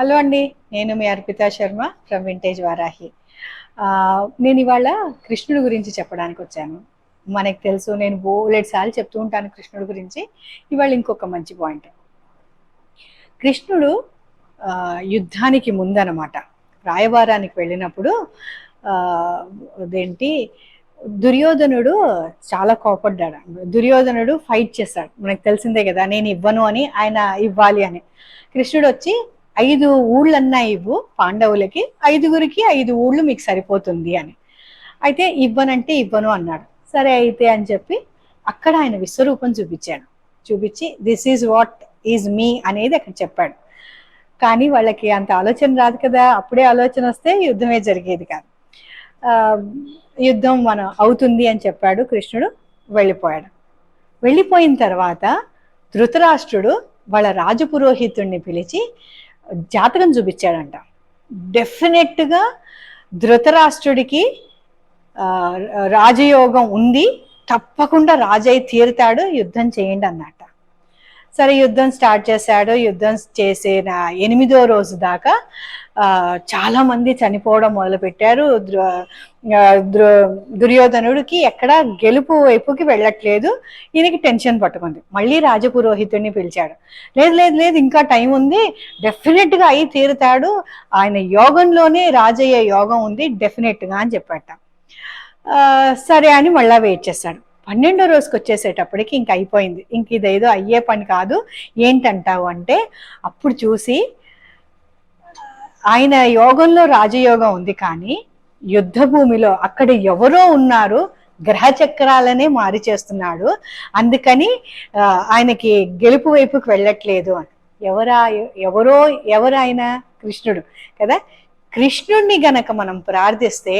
Hello అండి నేను మీ అర్పిత శర్మ ఫ్రమ్ వింటేజ్ వారాహి నేను ఇవాళ కృష్ణుడి గురించి చెప్పడానికి వచ్చాను. మనకు తెలుసు నేను బోలెడ్ సార్లు చెప్తూ ఉంటాను కృష్ణుడి గురించి. ఇవాళ ఇంకొక మంచి పాయింట్ కృష్ణుడు యుద్ధానికి ముందనమాట. రాయబారానికి వెళ్ళినప్పుడు అదేంటి దుర్యోధనుడు చాలా కోపడ్డాడు. దుర్యోధనుడు ఫైట్ చేస్తాడు. మనకు తెలిసిందే కదా నేను ఇవ్వను అని ఆయన ఇవ్వాలి అని. కృష్ణుడు వచ్చి ఐదు ఊళ్ళన్నా ఇవ్వు పాండవులకి ఐదుగురికి ఐదు ఊళ్ళు మీకు సరిపోతుంది అని. అయితే ఇవ్వనంటే ఇవ్వను అన్నాడు. సరే అయితే అని చెప్పి అక్కడ ఆయన విశ్వరూపం చూపించాడు. చూపించి this is what is me అనేది అక్కడ చెప్పాడు. కానీ వాళ్ళకి అంత ఆలోచన రాదు కదా. అప్పుడే ఆలోచన వస్తే యుద్ధమే జరిగేది కాదు. ఆ, యుద్ధం మన అవుతుంది అని చెప్పాడు కృష్ణుడు వెళ్ళిపోయాడు. వెళ్ళిపోయిన తర్వాత ధృతరాష్ట్రుడు వాళ్ళ రాజపురోహితుణ్ణి పిలిచి జాతకం చూపించాడంట. డెఫినెట్గా ధృతరాష్ట్రుడికి రాజయోగం ఉంది. తప్పకుండా రాజయ్య తీరుతాడు యుద్ధం చేయండి అన్నాడు. సరే యుద్ధం స్టార్ట్ చేశాడు. యుద్ధం చేసిన ఎనిమిదో రోజు దాకా చాలా మంది చనిపోవడం మొదలుపెట్టారు. దుర్యోధనుడికి ఎక్కడ గెలుపు వైపుకి వెళ్ళట్లేదు. ఈయనకి టెన్షన్ పట్టుకుంది. మళ్ళీ రాజపురోహితుడిని పిలిచాడు. లేదు లేదు లేదు ఇంకా టైం ఉంది. డెఫినెట్గా అయి తీరుతాడు. ఆయన యోగంలోనే రాజయ్య యోగం ఉంది. డెఫినెట్గా అని చెప్పట. సరే అని మళ్ళీ వెయిట్ చేశాడు పన్నెండో రోజుకి వచ్చేసేటప్పటికి ఇంక అయిపోయింది. ఇంక ఇదేదో అయ్యే పని కాదు. ఏంటంటావు అంటే అప్పుడు చూసి ఆయన యోగంలో రాజయోగం ఉంది కానీ యుద్ధ భూమిలో అక్కడ ఎవరో ఉన్నారు గ్రహ చక్రాలనే మారి చేస్తున్నాడు అందుకని ఆయనకి గెలుపు వైపుకి వెళ్ళట్లేదు అని. ఎవరా ఎవరో ఎవరు ఆయన కృష్ణుడు కదా? కృష్ణుడిని గనక మనం ప్రార్థిస్తే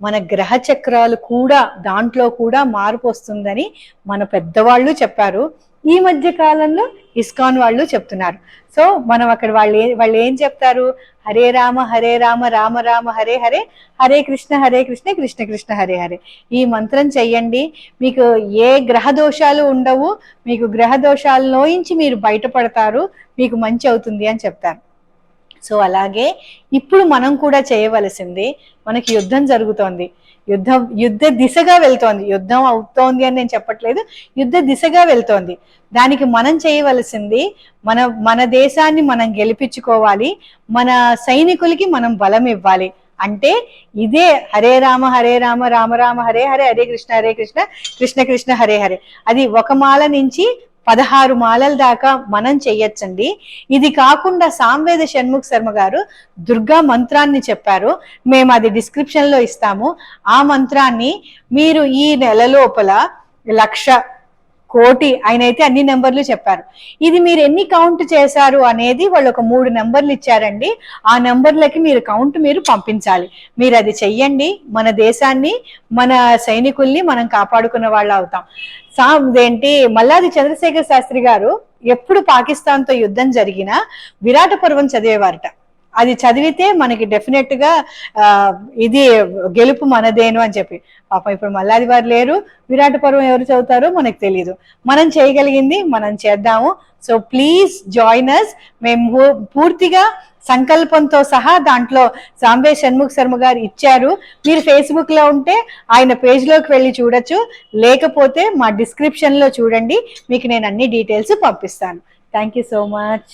మన గ్రహ చక్రాలు కూడా దాంట్లో కూడా మార్పు వస్తుందని మన పెద్దవాళ్ళు చెప్పారు. ఈ మధ్య కాలంలో ఇస్కాన్ వాళ్ళు చెప్తున్నారు. సో మనం అక్కడ వాళ్ళు వాళ్ళు ఏం చెప్తారు? హరే రామ హరే రామ రామ రామ హరే హరే హరే కృష్ణ హరే కృష్ణ కృష్ణ కృష్ణ హరే హరే. ఈ మంత్రం చెయ్యండి. మీకు ఏ గ్రహ దోషాలు ఉండవు. మీకు గ్రహ దోషాలలోంచి మీరు బయటపడతారు. మీకు మంచి అవుతుంది అని చెప్తారు. సో అలాగే ఇప్పుడు మనం కూడా చేయవలసింది మనకి యుద్ధం జరుగుతోంది. యుద్ధం యుద్ధ దిశగా వెళ్తోంది. యుద్ధం అవుతోంది అని నేను చెప్పట్లేదు. యుద్ధ దిశగా వెళ్తోంది. దానికి మనం చేయవలసింది మన మన దేశాన్ని మనం గెలిపించుకోవాలి. మన సైనికులకి మనం బలం ఇవ్వాలి. అంటే ఇదే హరే రామ హరే రామ రామ రామ హరే హరే హరే కృష్ణ హరే కృష్ణ కృష్ణ కృష్ణ హరే హరే. అది ఒక మాల నుంచి పదహారు మాలల దాకా మనం చెయ్యొచ్చండి. ఇది కాకుండా సాంవేద షణ్ముఖ్ శర్మ గారు దుర్గా మంత్రాన్ని చెప్పారు. మేము అది డిస్క్రిప్షన్లో ఇస్తాము. ఆ మంత్రాన్ని మీరు ఈ నెల లోపల లక్ష కోటి ఆయన అయితే అన్ని నెంబర్లు చెప్పారు. ఇది మీరు ఎన్ని కౌంట్ చేశారు అనేది వాళ్ళు ఒక మూడు నెంబర్లు ఇచ్చారండి. ఆ నెంబర్లకి మీరు కౌంట్ మీరు పంపించాలి. మీరు అది చెయ్యండి. మన దేశాన్ని మన సైనికుల్ని మనం కాపాడుకున్న వాళ్ళు అవుతాం. సా ఇదేంటి? మల్లాది చంద్రశేఖర్ శాస్త్రి గారు ఎప్పుడు పాకిస్తాన్తో యుద్ధం జరిగినా విరాట పర్వం చదివేవారట. అది చదివితే మనకి డెఫినెట్గా ఇది గెలుపు మనదేను అని చెప్పి. పాపం ఇప్పుడు మల్లాది వారు లేరు. విరాట పర్వం ఎవరు చదువుతారో మనకు తెలియదు మనం చేయగలిగింది మనం చేద్దాము. సో ప్లీజ్ జాయిన్ అస్ మేము పూర్తిగా సంకల్పంతో సహా దాంట్లో సాంబే షణ్ముఖ్ శర్మ గారు ఇచ్చారు. మీరు ఫేస్బుక్లో ఉంటే ఆయన పేజ్లోకి వెళ్ళి చూడొచ్చు. లేకపోతే మా డిస్క్రిప్షన్లో చూడండి. మీకు నేను అన్ని డీటెయిల్స్ పంపిస్తాను. Thank you so much